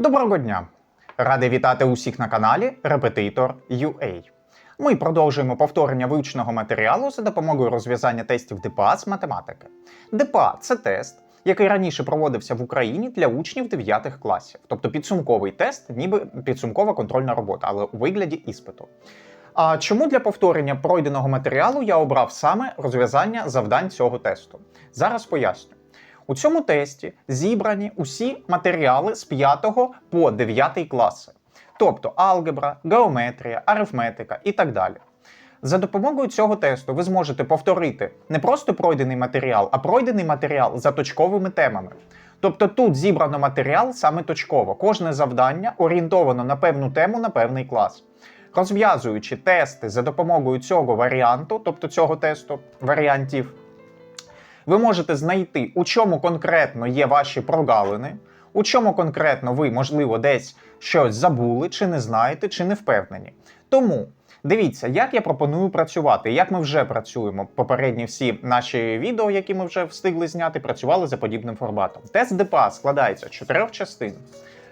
Доброго дня! Радий вітати усіх на каналі UA. Ми продовжуємо повторення вивченого матеріалу за допомогою розв'язання тестів ДПА з математики. ДПА це тест, який раніше проводився в Україні для учнів 9 класів, тобто підсумковий тест, ніби підсумкова контрольна робота, але у вигляді іспиту. А чому для повторення пройденого матеріалу я обрав саме розв'язання завдань цього тесту? Зараз поясню. У цьому тесті зібрані усі матеріали з 5 по 9 класи, тобто алгебра, геометрія, арифметика і так далі. За допомогою цього тесту ви зможете повторити не просто пройдений матеріал, а пройдений матеріал за точковими темами. Тобто тут зібрано матеріал саме точково. Кожне завдання орієнтовано на певну тему на певний клас. Розв'язуючи тести за допомогою цього варіанту, тобто цього тесту варіантів, ви можете знайти, у чому конкретно є ваші прогалини, у чому конкретно ви, можливо, десь щось забули, чи не знаєте, чи не впевнені. Тому дивіться, як я пропоную працювати, як ми вже працюємо. Попередні всі наші відео, які ми вже встигли зняти, працювали за подібним форматом. Тест ДПА складається з чотирьох частин.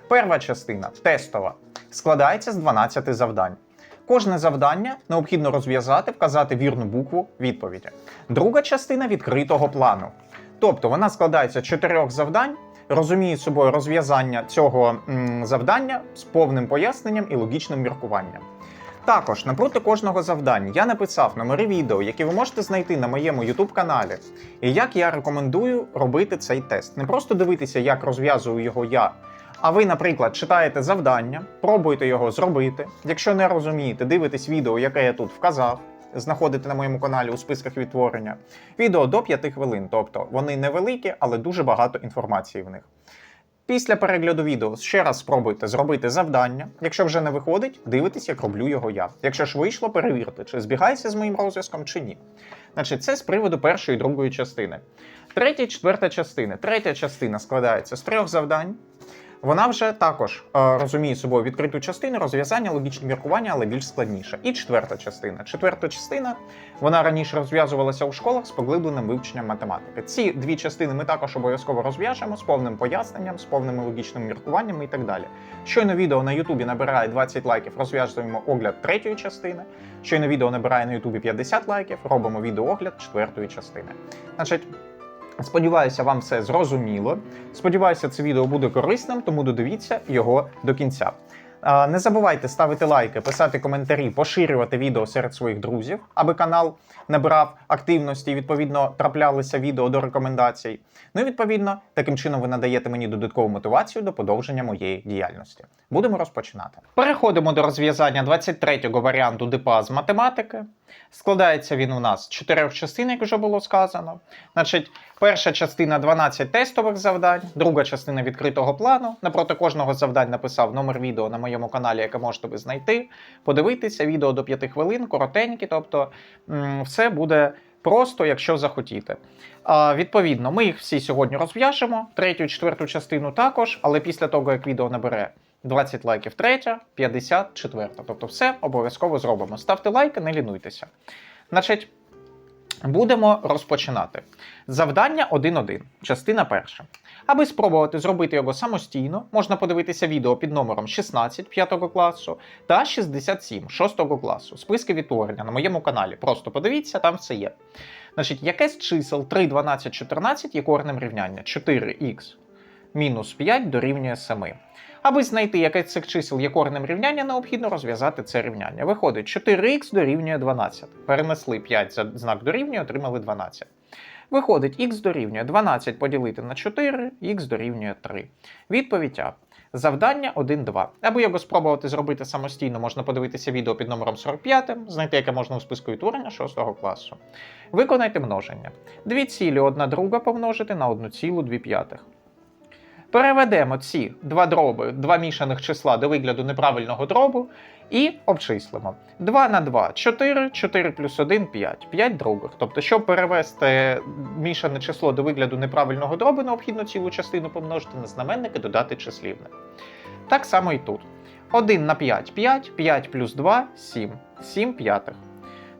Перша частина тестова, складається з 12 завдань. Кожне завдання необхідно розв'язати, вказати вірну букву відповіді. Друга частина відкритого плану. Тобто вона складається з чотирьох завдань, розуміє собою розв'язання цього м, завдання з повним поясненням і логічним міркуванням. Також напроти кожного завдання я написав номери відео, які ви можете знайти на моєму YouTube каналі. І як я рекомендую робити цей тест. Не просто дивитися, як розв'язую його я, а ви, наприклад, читаєте завдання, пробуєте його зробити. Якщо не розумієте, дивитесь відео, яке я тут вказав, знаходите на моєму каналі у списках відтворення. Відео до 5 хвилин, тобто вони невеликі, але дуже багато інформації в них. Після перегляду відео ще раз спробуйте зробити завдання. Якщо вже не виходить, дивитесь, як роблю його я. Якщо ж вийшло, перевірте, чи збігається з моїм розв'язком, чи ні. Значить, це з приводу першої і другої частини. Третя і четверта частини. Третя частина складається з трьох завдань. Вона вже також е, розуміє собою відкриту частину, розв'язання, логічне міркування, але більш складніше. І четверта частина. Четверта частина вона раніше розв'язувалася у школах з поглибленим вивченням математики. Ці дві частини ми також обов'язково розв'яжемо з повним поясненням, з повними логічними міркуваннями і так далі. Щойно відео на Ютубі набирає 20 лайків, розв'язуємо огляд третьої частини. Щойно відео набирає на Ютубі 50 лайків, робимо відеоогляд четвертої частини. Значить. Сподіваюся, вам все зрозуміло. Сподіваюся, це відео буде корисним, тому додивіться його до кінця. Не забувайте ставити лайки, писати коментарі, поширювати відео серед своїх друзів, аби канал набирав активності і відповідно траплялися відео до рекомендацій. Ну і відповідно, таким чином ви надаєте мені додаткову мотивацію до подовження моєї діяльності. Будемо розпочинати. Переходимо до розв'язання 23-го варіанту ДПА з математики. Складається він у нас з чотирьох частин, як вже було сказано. Значить, перша частина 12 тестових завдань, друга частина відкритого плану. Напроти кожного завдань написав номер відео на моєму каналі, яке можете ви знайти. Подивитися відео до 5 хвилин, коротенькі, тобто м, все буде. Просто, якщо захотіте. А, відповідно, ми їх всі сьогодні розв'яжемо, третю четверту частину також, але після того, як відео набере 20 лайків третя, 50 четверта. Тобто все обов'язково зробимо. Ставте лайки, не лінуйтеся. Значить, будемо розпочинати. Завдання 1.1, частина перша. Аби спробувати зробити його самостійно, можна подивитися відео під номером 16 5 класу та 67 6 класу. Списки відтворення на моєму каналі. Просто подивіться, там все є. Значить, яке з чисел 3, 12, 14 є коренем рівняння 4х мінус 5 дорівнює 7. Аби знайти, яке з цих чисел є коренем рівняння, необхідно розв'язати це рівняння. Виходить, 4х дорівнює 12. Перенесли 5 за знак дорівнює, отримали 12. Виходить, х дорівнює 12 поділити на 4, х дорівнює 3. Відповідь А. Завдання 1-2. Аби його спробувати зробити самостійно, можна подивитися відео під номером 45, знайти яке можна у списку відтворення 6 класу. Виконайте множення. Дві цілі одна друга помножити на 1,2 п'ятих. Переведемо ці два дроби, два мішаних числа до вигляду неправильного дробу і обчислимо. 2 на 2 4, 4 плюс 1 5, 5 других. Тобто, щоб перевести мішане число до вигляду неправильного дробу, необхідно цілу частину помножити на знаменник і додати числівне. Так само і тут. 1 на 5 5, 5 плюс 2 7, 7 п'ятих.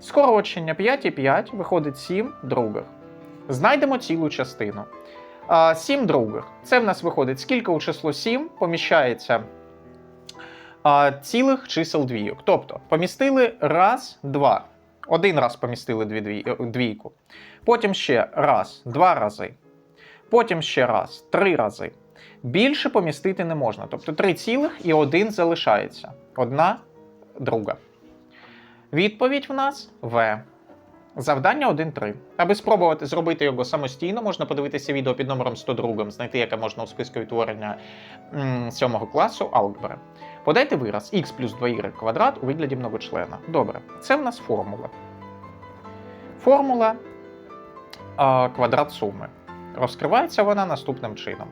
Скорочення 5 і 5 виходить 7 других. Знайдемо цілу частину. 7 других. Це в нас виходить, скільки у число 7 поміщається а, цілих чисел двійок. Тобто помістили раз, два. Один раз помістили дві, е, двійку. Потім ще раз, два рази. Потім ще раз, три рази. Більше помістити не можна. Тобто три цілих і один залишається. Одна, друга. Відповідь в нас В. Завдання 1-3. Аби спробувати зробити його самостійно, можна подивитися відео під номером 102, знайти яке можна у списку відтворення 7 класу алгебри. Подайте вираз x плюс 2y квадрат у вигляді многочлена. Добре, це в нас формула. Формула а, квадрат суми. Розкривається вона наступним чином.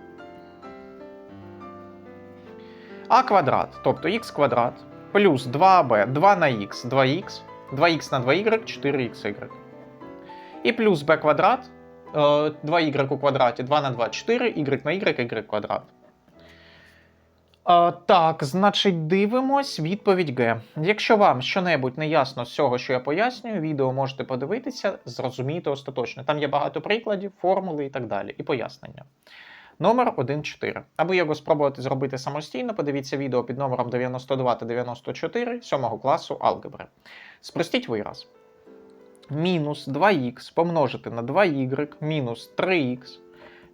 А квадрат, тобто х квадрат, плюс 2b, 2 на х, 2х, 2х на 2y, 4xy. І плюс b квадрат, 2y у квадраті, 2 на 2, 4, y на y, y квадрат. Так, значить, дивимось відповідь Г. Якщо вам щонебудь не ясно з цього, що я пояснюю, відео можете подивитися, зрозуміти остаточно. Там є багато прикладів, формули і так далі, і пояснення. Номер 1.4. Аби його спробувати зробити самостійно, подивіться відео під номером 92 та 94 7 класу алгебри. Спростіть вираз. Мінус 2х помножити на 2y мінус 3х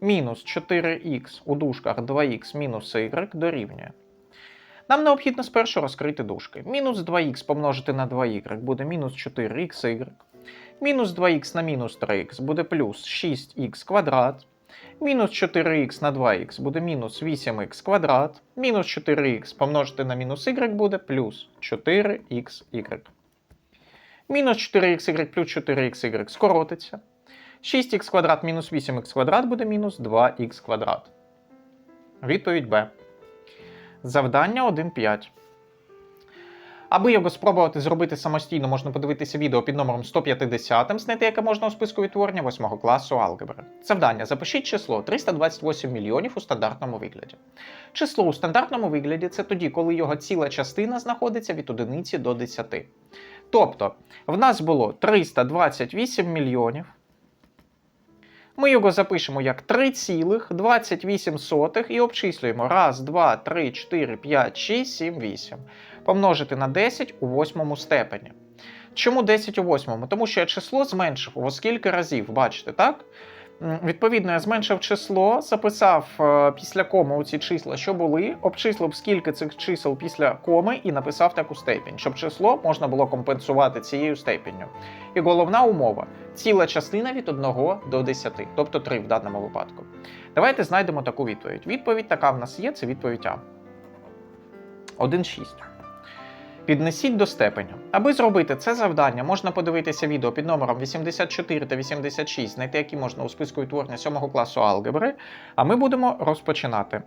мінус 4х у дужках 2х мінус y дорівнює. Нам необхідно спершу розкрити дужки. Мінус 2х помножити на 2y буде мінус 4xy. Мінус 2х на мінус 3х буде плюс 6х квадрат. Мінус 4х на 2х буде мінус 8х квадрат. Мінус 4х помножити на мінус y буде плюс 4xy. Мінус 4xy плюс 4xy скоротиться. 6х квадрат мінус 8х квадрат буде мінус 2х квадрат. Відповідь Б. Завдання 1.5. Аби його спробувати зробити самостійно, можна подивитися відео під номером 150, знайти яке можна у списку відтворення 8 класу алгебри. Завдання. Запишіть число 328 мільйонів у стандартному вигляді. Число у стандартному вигляді це тоді, коли його ціла частина знаходиться від 1 до 10. Тобто, в нас було 328 мільйонів. Ми його запишемо як 3,28 і обчислюємо 1, 2, 3, 4, 5, 6, 7, 8. Помножити на 10 у восьмому степені. Чому 10 у восьмому? Тому що я число зменшив у скільки разів, бачите, так? Відповідно, я зменшив число, записав е, після коми у ці числа, що були, обчислив скільки цих чисел після коми і написав таку степінь, щоб число можна було компенсувати цією степінню. І головна умова ціла частина від 1 до 10, тобто 3 в даному випадку. Давайте знайдемо таку відповідь. Відповідь така в нас є, це відповідь А. 1,6. Піднесіть до степеня. Аби зробити це завдання, можна подивитися відео під номером 84 та 86, знайти які можна у списку відтворення 7 класу алгебри. А ми будемо розпочинати.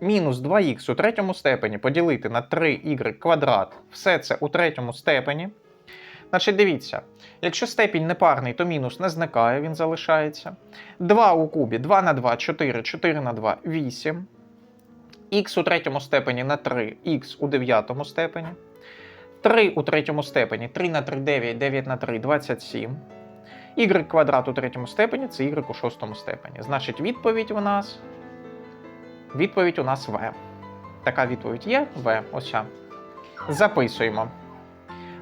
Мінус 2х у третьому степені поділити на 3y квадрат. Все це у третьому степені. Значить, дивіться, якщо степінь непарний, то мінус не зникає, він залишається. 2 у кубі 2 на 2, 4, 4 на 2, 8. Х у третьому степені на 3, х у дев'ятому степені. 3 у третьому степені 3 на 3, 9, 9 на 3, 27. Y квадрат у третьому степені це y у шостому степені. Значить, відповідь у нас. Відповідь у нас В. Така відповідь є В. Ось. Записуємо.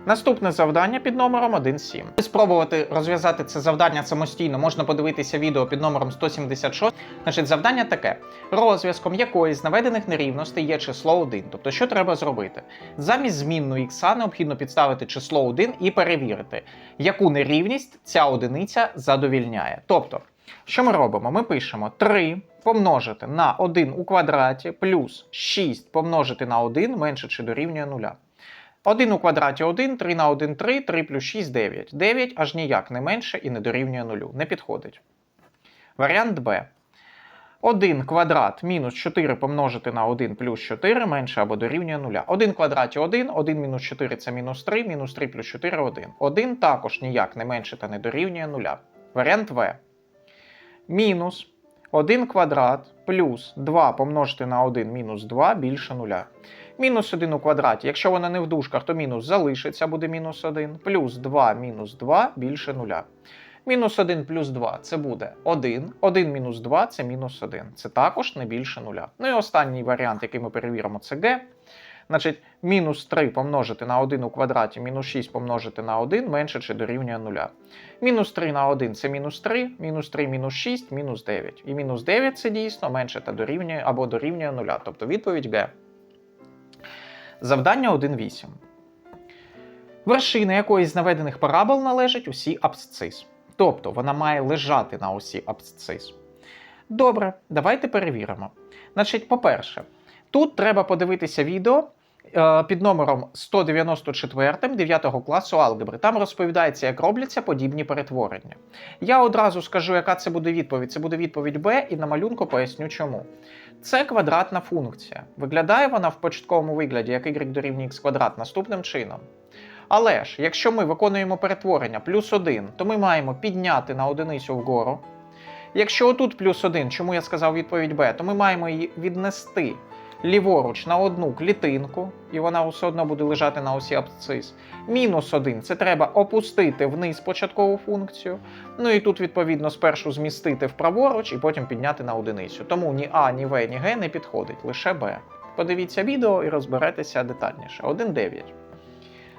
Наступне завдання під номером 1.7. Спробувати розв'язати це завдання самостійно можна подивитися відео під номером 176. Значить, завдання таке: розв'язком якої з наведених нерівностей є число 1. Тобто, що треба зробити? Замість змінну х необхідно підставити число 1 і перевірити, яку нерівність ця одиниця задовільняє. Тобто, що ми робимо? Ми пишемо 3 помножити на 1 у квадраті плюс 6 помножити на 1 менше чи дорівнює 0. 1 у квадраті 1, 3 на 1 3, 3 плюс 6 9. 9 аж ніяк не менше і не дорівнює 0. Не підходить. Варіант Б. 1 квадрат мінус 4 помножити на 1 плюс 4 менше або дорівнює 0. 1 в квадраті 1, 1 мінус 4 це мінус 3, мінус 3 плюс 4 1. 1 також ніяк не менше та не дорівнює 0. Варіант В. Мінус 1 квадрат плюс 2 помножити на 1 мінус 2 більше 0. Мінус 1 у квадраті. Якщо вона не в дужках, то мінус залишиться, буде мінус 1. Плюс 2 мінус 2 більше 0. Мінус 1 плюс 2 це буде 1. 1 мінус 2 це мінус 1. Це також не більше нуля. Ну і останній варіант, який ми перевіримо, це g. Значить, мінус 3 помножити на 1 у квадраті, мінус 6 помножити на 1 менше чи дорівнює 0. Мінус 3 на 1 це мінус 3, мінус 3 мінус 6, мінус 9. І мінус 9 це дійсно менше та дорівнює або дорівнює 0. Тобто відповідь Г. Завдання 1.8. Вершина якоїсь з наведених парабол належить усі абсцис. Тобто вона має лежати на осі абсцис. Добре, давайте перевіримо. Значить, по-перше, тут треба подивитися відео під номером 194 9 класу алгебри. Там розповідається, як робляться подібні перетворення. Я одразу скажу, яка це буде відповідь. Це буде відповідь Б, і на малюнку поясню чому. Це квадратна функція. Виглядає вона в початковому вигляді, як y дорівнює x квадрат наступним чином. Але ж, якщо ми виконуємо перетворення плюс 1, то ми маємо підняти на одиницю вгору. Якщо отут плюс 1, чому я сказав відповідь Б, то ми маємо її віднести ліворуч на одну клітинку, і вона все одно буде лежати на осі абсцис. Мінус 1 це треба опустити вниз початкову функцію. Ну і тут, відповідно, спершу змістити вправоруч і потім підняти на одиницю. Тому ні А, ні В, ні Г не підходить, лише Б. Подивіться відео і розберетеся детальніше. 1.9.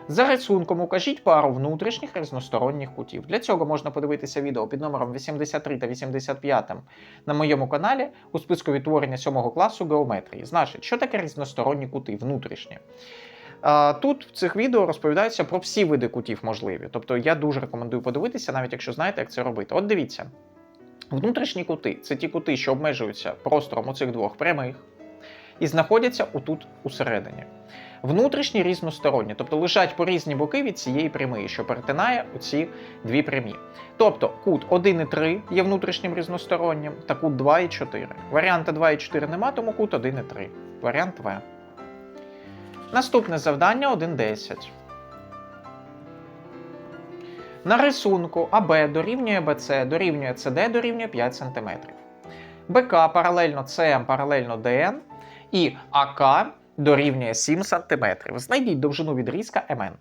За рисунком укажіть пару внутрішніх різносторонніх кутів. Для цього можна подивитися відео під номером 83 та 85 на моєму каналі у списку відтворення 7 класу геометрії. Значить, що таке різносторонні кути, внутрішні? Тут в цих відео розповідається про всі види кутів можливі. Тобто я дуже рекомендую подивитися, навіть якщо знаєте, як це робити. От дивіться. Внутрішні кути це ті кути, що обмежуються простором оцих двох прямих і знаходяться отут усередині. Внутрішні різносторонні, тобто лежать по різні боки від цієї прямої, що перетинає оці дві прямі. Тобто кут 1 і 3 є внутрішнім різностороннім, та кут 2 і 4. Варіанта 2 і 4 нема, тому кут 1 і 3. Варіант В. Наступне завдання 1.10. На рисунку АБ дорівнює БЦ, дорівнює СД, дорівнює 5 см. БК паралельно СМ паралельно ДН і АК дорівнює 7 см. Знайдіть довжину відрізка МН.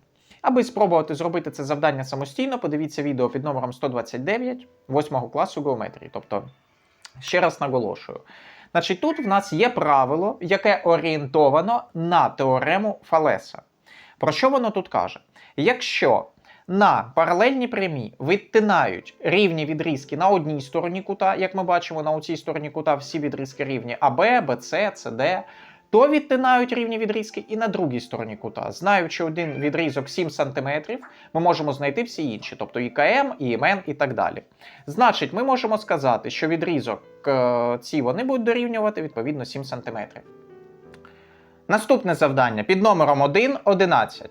Аби спробувати зробити це завдання самостійно, подивіться відео під номером 129 8 класу геометрії. Тобто, ще раз наголошую. Значить, тут в нас є правило, яке орієнтовано на теорему Фалеса. Про що воно тут каже? Якщо на паралельні прямі відтинають рівні відрізки на одній стороні кута, як ми бачимо, на цій стороні кута всі відрізки рівні АБ, БЦ, СД, то відтинають рівні відрізки і на другій стороні кута. Знаючи один відрізок 7 см, ми можемо знайти всі інші, тобто і КМ, і МН і так далі. Значить, ми можемо сказати, що відрізок е, ці вони будуть дорівнювати відповідно 7 см. Наступне завдання під номером 1 11.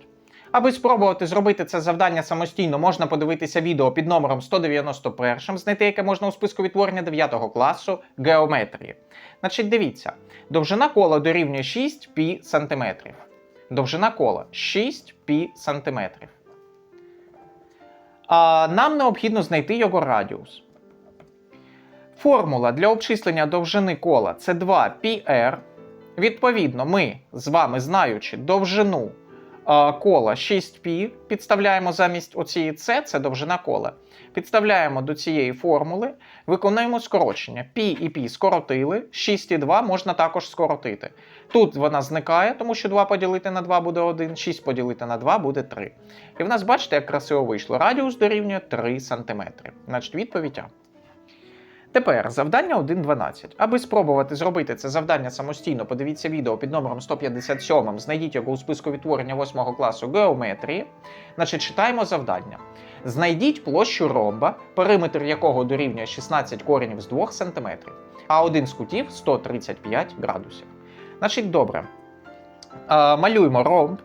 Аби спробувати зробити це завдання самостійно, можна подивитися відео під номером 191, знайти яке можна у списку відтворення 9 класу геометрії. Значить, дивіться, довжина кола дорівнює 6 пі сантиметрів. Довжина кола 6 пі сантиметрів. А нам необхідно знайти його радіус. Формула для обчислення довжини кола це 2 πr. Відповідно, ми з вами, знаючи довжину кола 6π, підставляємо замість оцієї С, це довжина кола. Підставляємо до цієї формули, виконуємо скорочення. Пі і пі скоротили, 6 і 2 можна також скоротити. Тут вона зникає, тому що 2 поділити на 2 буде 1, 6 поділити на 2 буде 3. І в нас, бачите, як красиво вийшло. Радіус дорівнює 3 см. Значить, відповідь А. Тепер завдання 1.12. Аби спробувати зробити це завдання самостійно, подивіться відео під номером 157, знайдіть його у списку відтворення 8 класу геометрії. Значить, читаємо завдання. Знайдіть площу ромба, периметр якого дорівнює 16 коренів з 2 см, а один з кутів 135 градусів. Значить, добре. Е, малюємо ромб.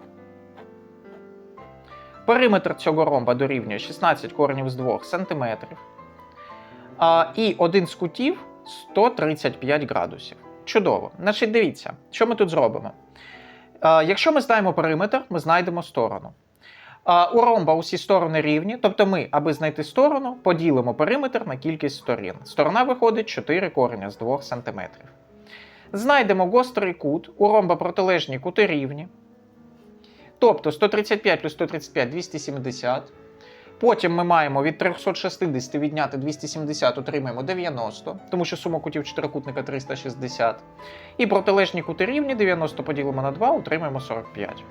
Периметр цього ромба дорівнює 16 коренів з 2 см. А, і один з кутів 135 градусів. Чудово. Значить, дивіться, що ми тут зробимо. А, якщо ми знаємо периметр, ми знайдемо сторону. А, у ромба усі сторони рівні, тобто ми, аби знайти сторону, поділимо периметр на кількість сторін. Сторона виходить 4 кореня з 2 см. Знайдемо гострий кут, у ромба протилежні кути рівні. Тобто 135 плюс 135 270. Потім ми маємо від 360 відняти 270, отримаємо 90, тому що сума кутів чотирикутника 360. І протилежні кути рівні 90 поділимо на 2, отримаємо 45.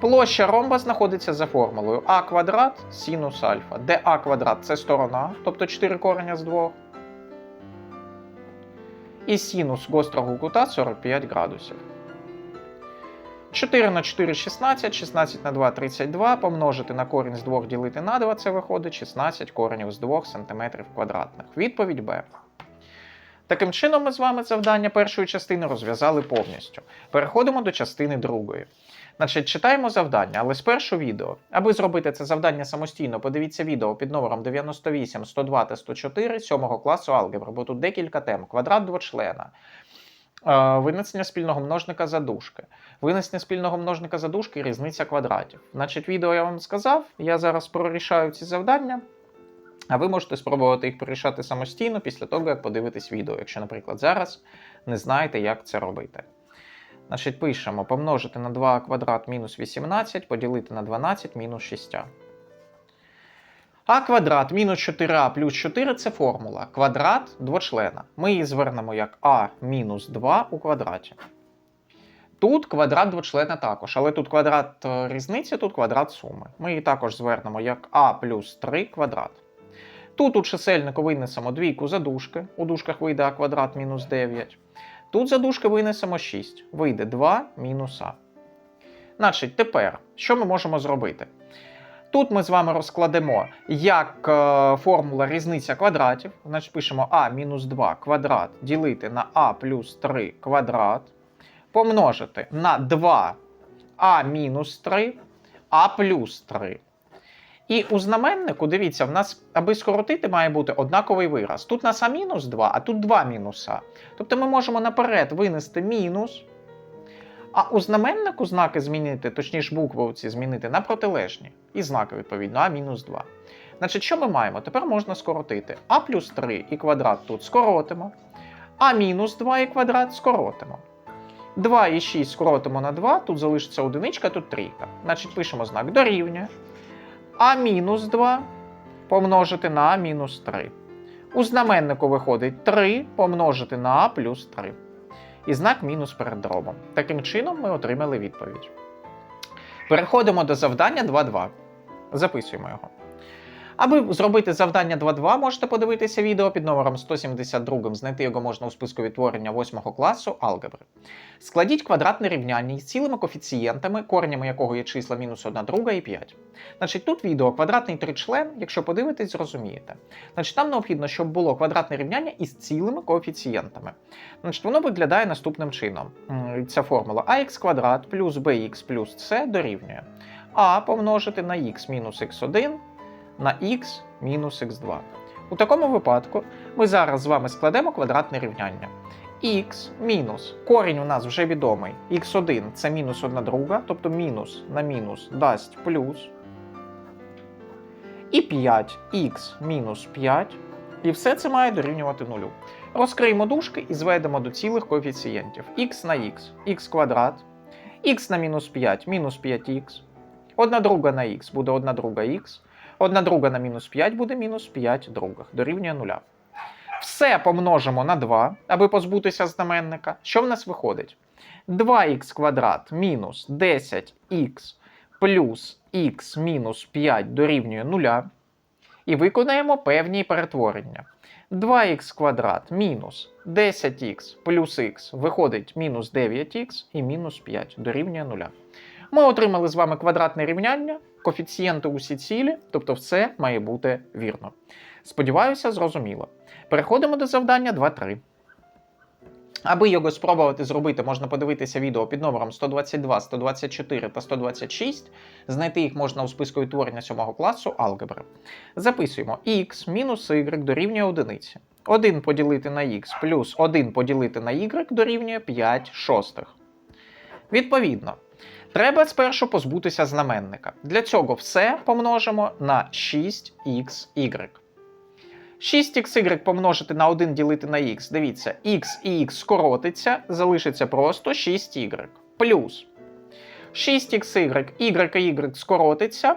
Площа ромба знаходиться за формулою а квадрат синус альфа, де а квадрат це сторона, тобто 4 кореня з 2. І синус гострого кута 45 градусів. 4 на 4 16, 16 на 2 32, помножити на корінь з 2 ділити на 2, це виходить 16 коренів з 2 см квадратних. Відповідь Б. Таким чином, ми з вами завдання першої частини розв'язали повністю. Переходимо до частини другої. Значить, читаємо завдання, але спершу відео. Аби зробити це завдання самостійно, подивіться відео під номером 98, 102 та 104 7 класу алгебри, бо тут декілька тем: квадрат двочлена, винесення спільного множника задушки, винесення спільного множника задушки різниця квадратів. Значить, відео я вам сказав, я зараз прорішаю ці завдання. А ви можете спробувати їх порішати самостійно після того, як подивитесь відео, якщо, наприклад, зараз не знаєте, як це робити. Значить, пишемо помножити на 2 квадрат мінус 18, поділити на 12 мінус 6. А квадрат мінус 4а плюс 4 це формула. Квадрат двочлена. Ми її звернемо як а мінус 2 у квадраті. Тут квадрат двочлена також, але тут квадрат е, різниці, тут квадрат суми. Ми її також звернемо як а плюс 3 квадрат. Тут у чисельнику винесемо двійку задушки, у дужках вийде а квадрат мінус 9. Тут задушки винесемо 6, вийде 2 мінус а. Значить, тепер, що ми можемо зробити? Тут ми з вами розкладемо як е, формула різниця квадратів. Значить, пишемо а мінус 2 квадрат ділити на а плюс 3 квадрат, помножити на 2 а мінус 3, а плюс 3. І у знаменнику, дивіться, в нас, аби скоротити, має бути однаковий вираз. Тут нас а мінус 2, а тут 2 мінуса. Тобто ми можемо наперед винести мінус, а у знаменнику знаки змінити, точніше букви змінити на протилежні. І знаки, відповідно, а мінус 2. Значить, що ми маємо? Тепер можна скоротити а плюс 3 і квадрат тут скоротимо, а мінус 2 і квадрат скоротимо. 2 і 6 скоротимо на 2, тут залишиться одиничка, тут трійка. Значить, пишемо знак дорівнює а мінус 2 помножити на а мінус 3. У знаменнику виходить 3 помножити на а плюс 3. І знак мінус перед дробом. Таким чином ми отримали відповідь. Переходимо до завдання 2.2. Записуємо його. Аби зробити завдання 2.2, можете подивитися відео під номером 172, знайти його можна у списку відтворення 8 класу алгебри. Складіть квадратне рівняння із цілими коефіцієнтами, коренями якого є числа мінус 1 друга і 5. Значить, тут відео квадратний тричлен, якщо подивитесь, зрозумієте. Значить, нам необхідно, щоб було квадратне рівняння із цілими коефіцієнтами. Значить, воно виглядає наступним чином. Ця формула ax квадрат плюс bx плюс c дорівнює а помножити на x мінус x1 на x мінус x2. У такому випадку ми зараз з вами складемо квадратне рівняння. x мінус корінь у нас вже відомий. x1 це мінус 1 друга, тобто мінус на мінус дасть плюс. І 5х мінус 5. І все це має дорівнювати нулю. Розкриємо дужки і зведемо до цілих коефіцієнтів. x на x, x квадрат, x на мінус 5 мінус 5х. Одна друга на х буде 1 друга х. Одна друга на мінус 5 буде мінус 5 других, дорівнює нуля. Все помножимо на 2, аби позбутися знаменника. Що в нас виходить? 2х квадрат мінус 10х плюс х мінус 5 дорівнює 0. І виконаємо певні перетворення. 2х квадрат мінус 10х плюс х виходить мінус 9х і мінус 5 дорівнює 0. Ми отримали з вами квадратне рівняння, коефіцієнти усі цілі, тобто все має бути вірно. Сподіваюся, зрозуміло. Переходимо до завдання 2.3. Аби його спробувати зробити, можна подивитися відео під номером 122, 124 та 126. Знайти їх можна у списку відтворення 7 класу алгебри. Записуємо x мінус y дорівнює 1. 1 поділити на x плюс 1 поділити на y дорівнює 5 шостих. Відповідно, треба спершу позбутися знаменника. Для цього все помножимо на 6xy. 6xy помножити на 1 ділити на x. Дивіться, x і x скоротиться, залишиться просто 6y. Плюс 6xy, y і y скоротиться.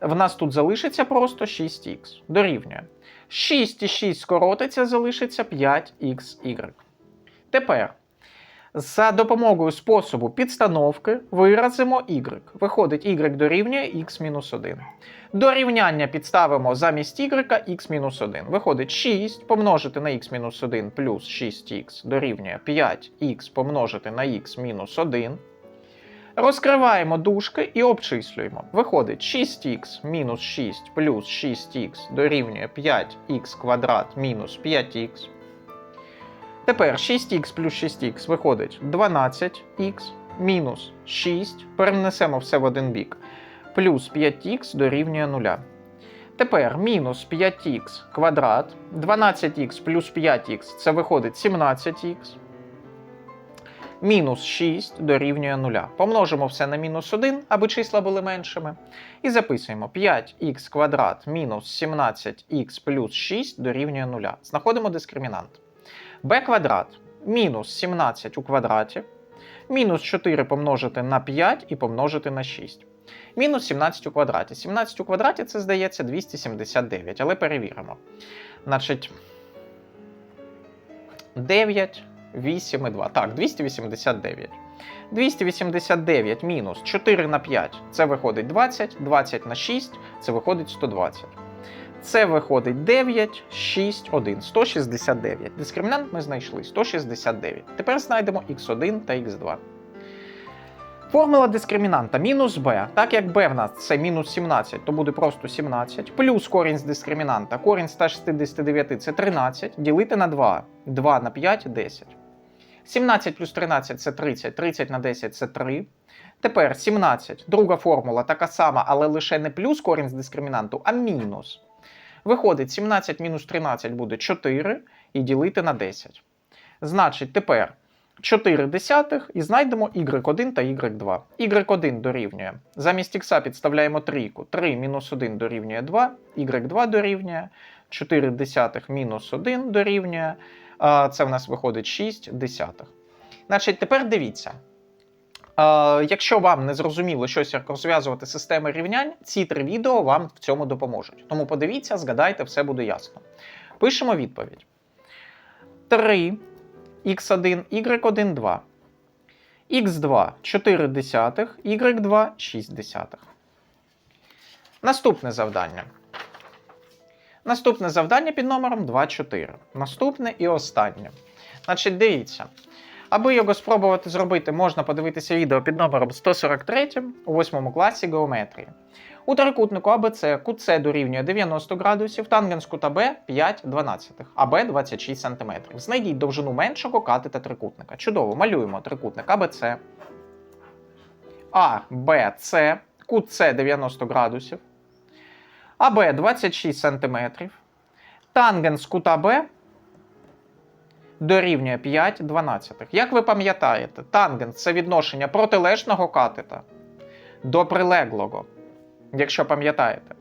В нас тут залишиться просто 6х. Дорівнює. 6 і 6 скоротиться, залишиться 5xy. Тепер за допомогою способу підстановки виразимо y. Виходить, y дорівнює x-1. До рівняння підставимо замість y x-1. Виходить 6 помножити на x-1 плюс 6х дорівнює 5х помножити на x-1. Розкриваємо дужки і обчислюємо. Виходить 6х мінус 6 плюс 6х дорівнює 5х квадрат мінус 5х. Тепер 6х плюс 6х виходить 12х мінус 6. Перенесемо все в один бік. Плюс 5х дорівнює 0. Тепер мінус 5х квадрат. 12х плюс 5х це виходить 17х. Мінус 6 дорівнює 0. Помножимо все на мінус 1, аби числа були меншими. І записуємо 5х квадрат мінус 17х плюс 6 дорівнює 0. Знаходимо дискримінант b квадрат мінус 17 у квадраті, мінус 4 помножити на 5 і помножити на 6. Мінус 17 у квадраті. 17 у квадраті це здається 279, але перевіримо. Значить, 9, 8 і 2. Так, 289. 289 мінус 4 на 5 це виходить 20, 20 на 6 це виходить 120. Це виходить 9, 6, 1, 169. Дискримінант ми знайшли 169. Тепер знайдемо x1 та x2. Формула дискримінанта мінус b. Так як b в нас це мінус 17, то буде просто 17. Плюс корінь з дискримінанта. Корінь 169 це 13. Ділити на 2. 2 на 5 10. 17 плюс 13 це 30. 30 на 10 це 3. Тепер 17. Друга формула така сама, але лише не плюс корінь з дискримінанту, а мінус. Виходить, 17 мінус 13 буде 4 і ділити на 10. Значить, тепер 4 десятих і знайдемо y1 та y2. y1 дорівнює. Замість х підставляємо трійку. 3 мінус 1 дорівнює 2, y2 дорівнює. 4 десятих мінус 1 дорівнює. Це в нас виходить 6 десятих. Значить, тепер дивіться. Е, якщо вам не зрозуміло щось як розв'язувати системи рівнянь, ці три відео вам в цьому допоможуть. Тому подивіться, згадайте, все буде ясно. Пишемо відповідь: 3 x1, y1, 2. x2 4 десятих, y2 6 десятих. Наступне завдання. Наступне завдання під номером 2.4. Наступне і останнє. Значить, дивіться. Аби його спробувати зробити, можна подивитися відео під номером 143 у 8 класі геометрії. У трикутнику АБЦ кут С дорівнює 90 градусів, тангенс кута Б 5 12, а Б 26 см. Знайдіть довжину меншого катета трикутника. Чудово, малюємо трикутник АБЦ. А, Б, С, кут С 90 градусів. АБ 26 см. Тангенс кута Б дорівнює 5 12. Як ви пам'ятаєте, тангенс це відношення протилежного катета до прилеглого, якщо пам'ятаєте,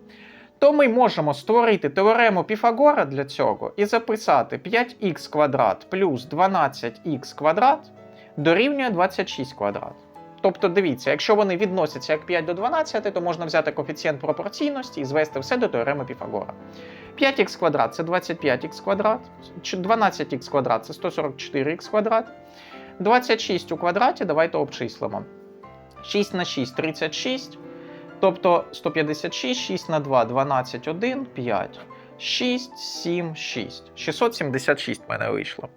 то ми можемо створити теорему Піфагора для цього і записати 5х квадрат плюс 12х квадрат дорівнює 26 квадрат. Тобто, дивіться, якщо вони відносяться як 5 до 12, то можна взяти коефіцієнт пропорційності і звести все до теореми Піфагора. 5х квадрат це 25х квадрат, 12х квадрат це 144х квадрат. 26 у квадраті давайте обчислимо. 6 на 6 36. Тобто 156, 6 на 2, 12, 1, 5, 6, 7, 6. 676 в мене вийшло.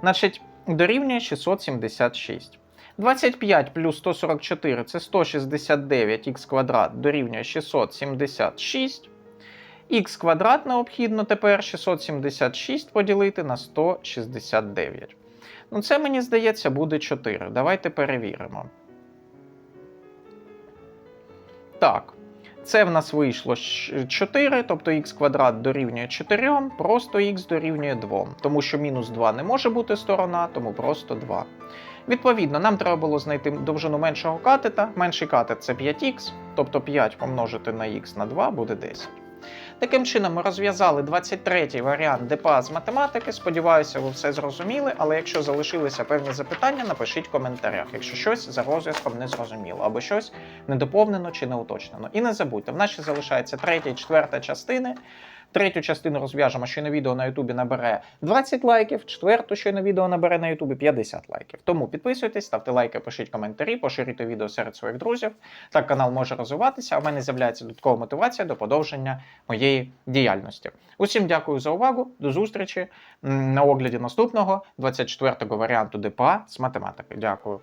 Значить, дорівнює 676. 25 плюс 144 це 169х квадрат дорівнює 676. Х квадрат необхідно тепер 676 поділити на 169. Ну, це, мені здається, буде 4. Давайте перевіримо. Так. Це в нас вийшло 4, тобто х квадрат дорівнює 4, просто х дорівнює 2. Тому що мінус 2 не може бути сторона, тому просто 2. Відповідно, нам треба було знайти довжину меншого катета. Менший катет це 5х, тобто 5 помножити на х на 2 буде 10. Таким чином, ми розв'язали 23-й варіант ДПА з математики. Сподіваюся, ви все зрозуміли. Але якщо залишилися певні запитання, напишіть в коментарях, якщо щось за розв'язком не зрозуміло, або щось недоповнено чи не уточнено. І не забудьте, в нас ще залишається третя і четверта частини. Третю частину розв'яжемо, що на відео на Ютубі набере 20 лайків, четверту, що на відео набере на Ютубі 50 лайків. Тому підписуйтесь, ставте лайки, пишіть коментарі, поширюйте відео серед своїх друзів. Так канал може розвиватися, а в мене з'являється додаткова мотивація до подовження моєї діяльності. Усім дякую за увагу. До зустрічі на огляді наступного 24-го варіанту ДПА з математики. Дякую.